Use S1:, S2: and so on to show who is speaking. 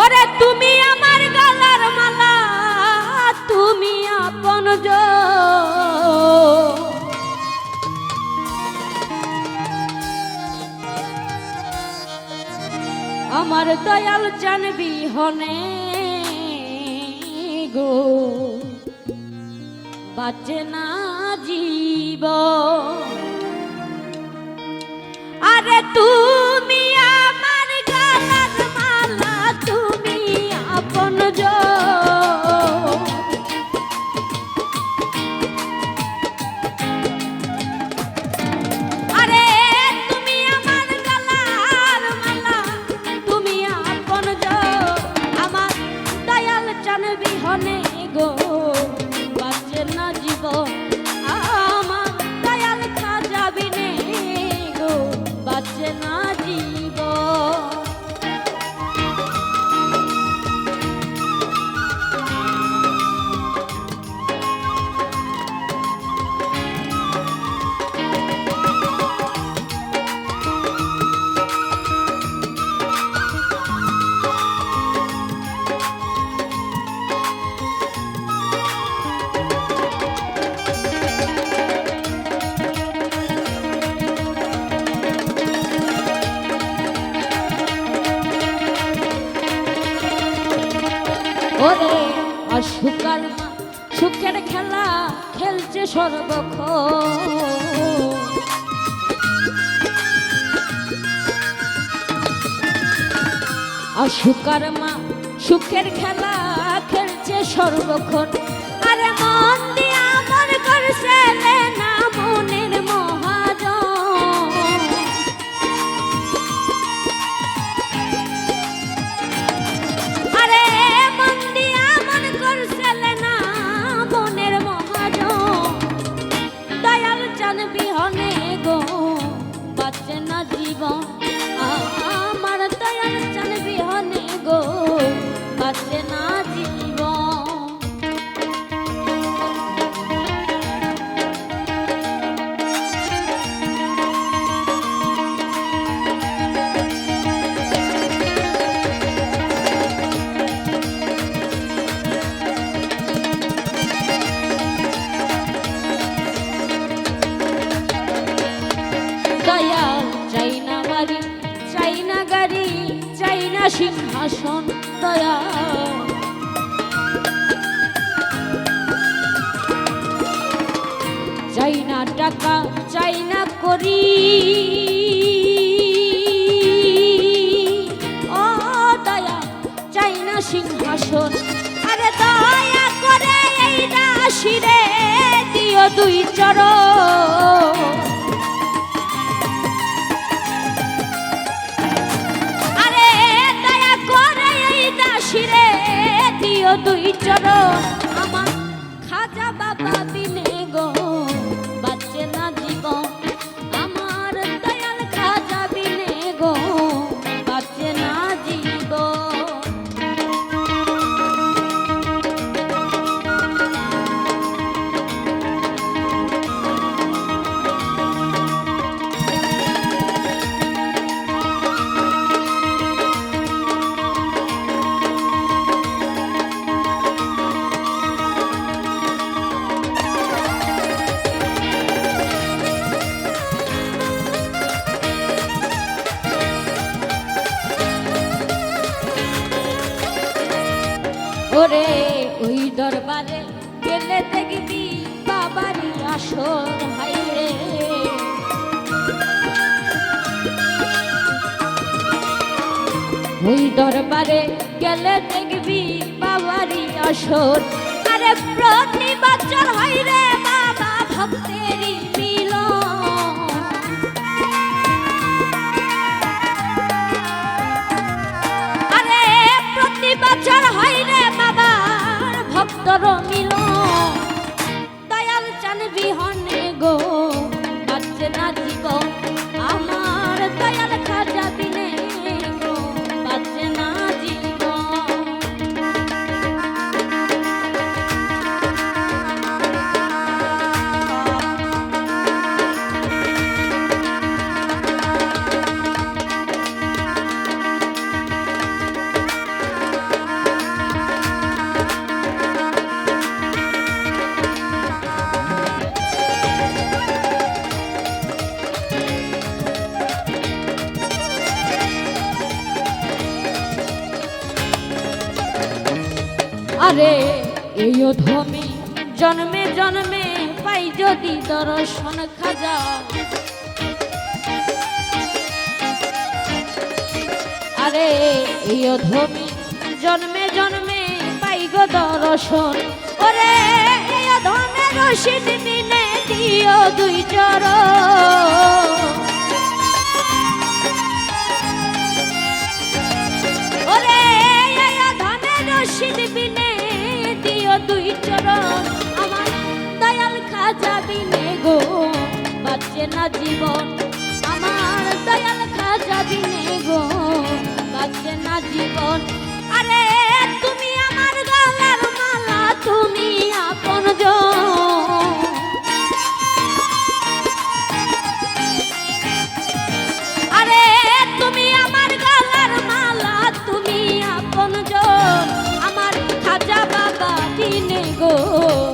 S1: ওরে তুমি আমার গলার মালা, তুমি আপন আমার দয়াল জানবি হনে গো, বাঁচে না জীব আরে তুমি ওরে অসুকার মা সুখের খেলা খেলছে সর্বক্ষ অসুকার মা সুখের খেলা খেলছে সর্বক্ষণ। না আমার দয়াল চান বিহনে গো। বাঁচে না সিংহাসন দয়াল চাই না টাকা চাই না করি। ও দয়া চাই না সিংহাসন। আরে দয়া করে এই রাশিরে দিও দুই চরণ। খাজা বাবা ওরে ওই দরবারে গেলে দেখবি বাবারই আসর হাইরে ওই দরবারে গেলে দেখবি বাবারি আসর আরে প্রতি বছর হাইরে আরে, এই ধমে জন্মে জন্মে পাই যদি দর্শন খাজা। আরে, এই ধমি জন্মে জন্মে পাই গো দর্শন। ওরে, এই ধমে রসিদ দিনে দিও দুই চরণ। 哦。